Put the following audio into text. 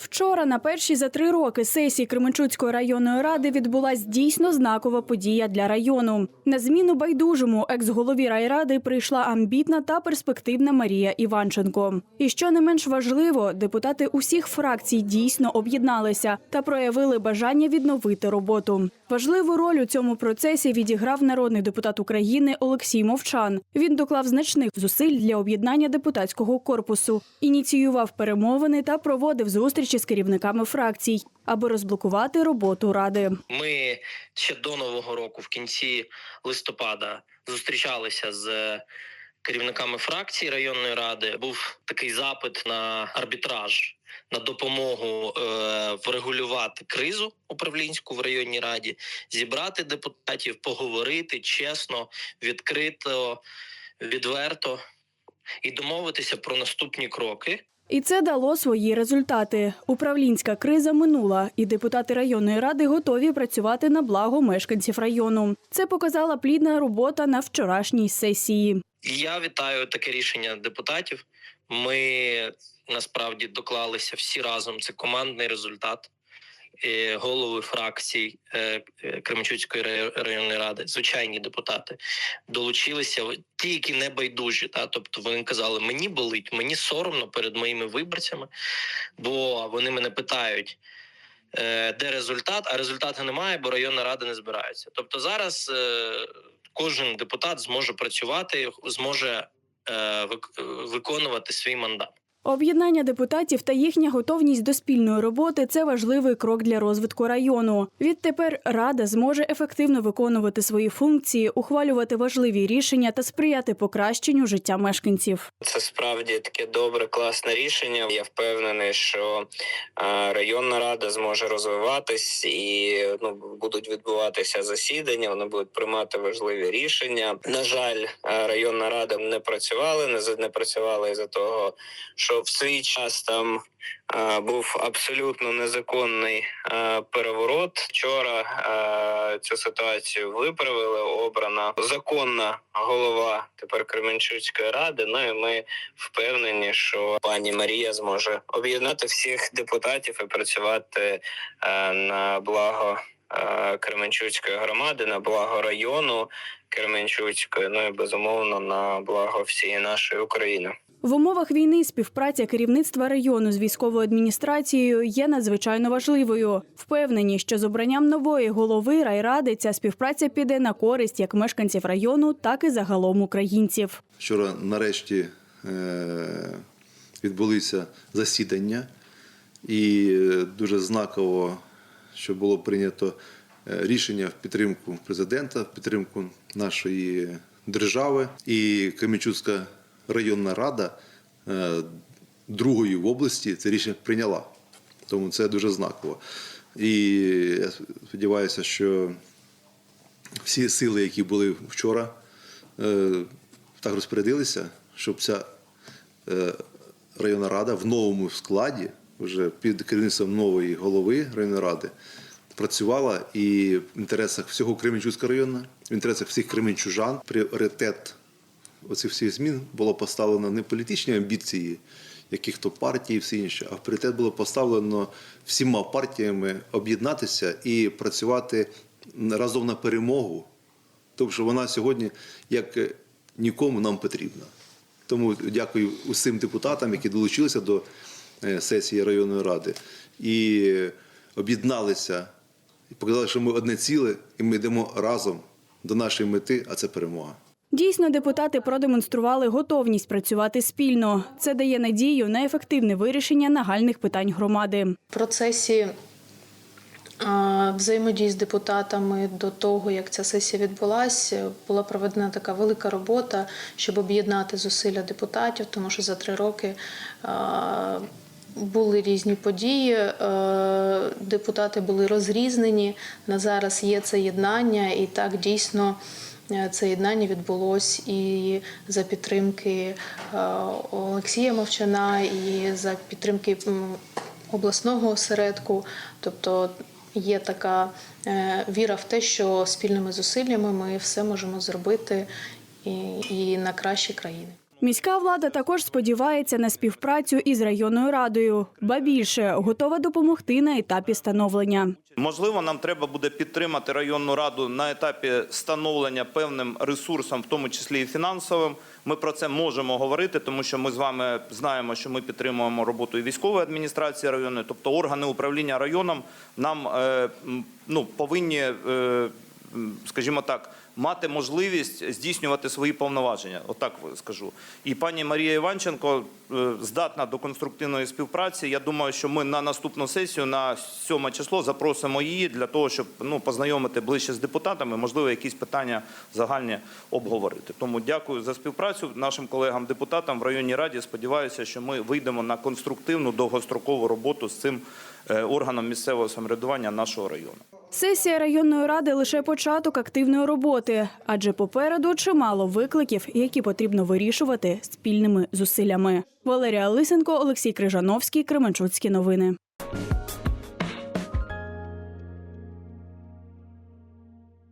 Вчора на першій за три роки сесії Кременчуцької районної ради відбулась дійсно знакова подія для району. На зміну байдужому екс-голові райради прийшла амбітна та перспективна Марія Іванченко. І що не менш важливо, депутати усіх фракцій дійсно об'єдналися та проявили бажання відновити роботу. Важливу роль у цьому процесі відіграв народний депутат України Олексій Мовчан. Він доклав значних зусиль для об'єднання депутатського корпусу, ініціював перемовини та проводив зустрічі з керівниками фракцій, аби розблокувати роботу ради. Ми ще до нового року, в кінці листопада, зустрічалися з керівниками фракції районної ради. Був такий запит на арбітраж. На допомогу е, врегулювати кризу управлінську в районній раді, зібрати депутатів, поговорити чесно, відкрито, відверто і домовитися про наступні кроки. І це дало свої результати. Управлінська криза минула, і депутати районної ради готові працювати на благо мешканців району. Це показала плідна робота на вчорашній сесії. Я вітаю таке рішення депутатів. Ми насправді доклалися всі разом. Це командний результат. Голови фракцій е, е, Кременчуцької рай- районної ради, звичайні депутати, долучилися ті, які не байдужі. Та тобто вони казали, мені болить, мені соромно перед моїми виборцями, бо вони мене питають, е, де результат, а результату немає, бо районна рада не збирається. Тобто зараз кожен депутат зможе працювати, зможе виконувати свій мандат. Об'єднання депутатів та їхня готовність до спільної роботи це важливий крок для розвитку району. Відтепер рада зможе ефективно виконувати свої функції, ухвалювати важливі рішення та сприяти покращенню життя мешканців. Це справді таке добре, класне рішення. Я впевнений, що е, районна рада зможе розвиватись і ну будуть відбуватися засідання. Вони будуть приймати важливі рішення. На жаль, е, районна рада не працювала, не працювала із за того, що в свій час там. е, Був абсолютно незаконний е, переворот. Вчора е, цю ситуацію виправили. Обрана законна голова тепер Кременчуцької ради. Ну і ми впевнені, що пані Марія зможе об'єднати всіх депутатів і працювати е, на благо Кременчуцької громади, на благо району Кременчуцької, ну і безумовно на благо всієї нашої України. В умовах війни співпраця керівництва району з військовою адміністрацією є надзвичайно важливою. Впевнені, що з обранням нової голови райради ця співпраця піде на користь як мешканців району, так і загалом українців. Вчора нарешті е, відбулися засідання, і е, дуже знаково, що було прийнято е, рішення в підтримку президента, в підтримку нашої держави. І Кременчуцька районна рада е, другої в області це рішення прийняла. Тому це дуже знаково. І я сподіваюся, що всі сили, які були вчора, е, так розпорядилися, щоб ця е, районна рада в новому складі, вже під керівництвом нової голови районної ради, працювала і в інтересах всього Кременчуцького району, в інтересах всіх кременчужан пріоритет оцих всіх змін було поставлено не політичні амбіції яких-то партій і все інше, а в пріоритет було поставлено всіма партіями об'єднатися і працювати разом на перемогу, тому що вона сьогодні як е, нікому нам потрібна. Тому дякую усім депутатам, які долучилися до е, сесії районної ради і об'єдналися і показали, що ми одне ціле, і ми йдемо разом до нашої мети, а це перемога. Дійсно, депутати продемонстрували готовність працювати спільно. Це дає надію на ефективне вирішення нагальних питань громади. В процесі взаємодії з депутатами до того, як ця сесія відбулася, була проведена така велика робота, щоб об'єднати зусилля депутатів, тому що за три роки. Були різні події, е, депутати були розрізнені. На зараз є це єднання, і так дійсно це єднання відбулось і за підтримки е, Олексія Мовчана, і за підтримки обласного осередку. Тобто є така е, віра в те, що спільними зусиллями ми все можемо зробити і на кращі країни. Міська влада також сподівається на співпрацю із районною радою, ба більше готова допомогти на етапі становлення. Можливо, нам треба буде підтримати районну раду на етапі становлення певним ресурсом, в тому числі і фінансовим. Ми про це можемо говорити, тому що ми з вами знаємо, що ми підтримуємо роботу і військової адміністрації районної, тобто органи управління районом нам е, ну, повинні, е, скажімо так, мати можливість здійснювати свої повноваження. Отак скажу. І пані Марія Іванченко е, здатна до конструктивної співпраці. Я думаю, що ми на наступну сесію, на 7 число, запросимо її для того, щоб ну познайомити ближче з депутатами, можливо, якісь питання загальні обговорити. Тому дякую за співпрацю нашим колегам-депутатам в районній раді. Сподіваюся, що ми вийдемо на конструктивну довгострокову роботу з цим е, органом місцевого самоврядування нашого району. Сесія районної ради лише початок активної роботи, адже попереду чимало викликів, які потрібно вирішувати спільними зусиллями. Валерія Лисенко, Олексій Крижановський, Кременчуцькі новини.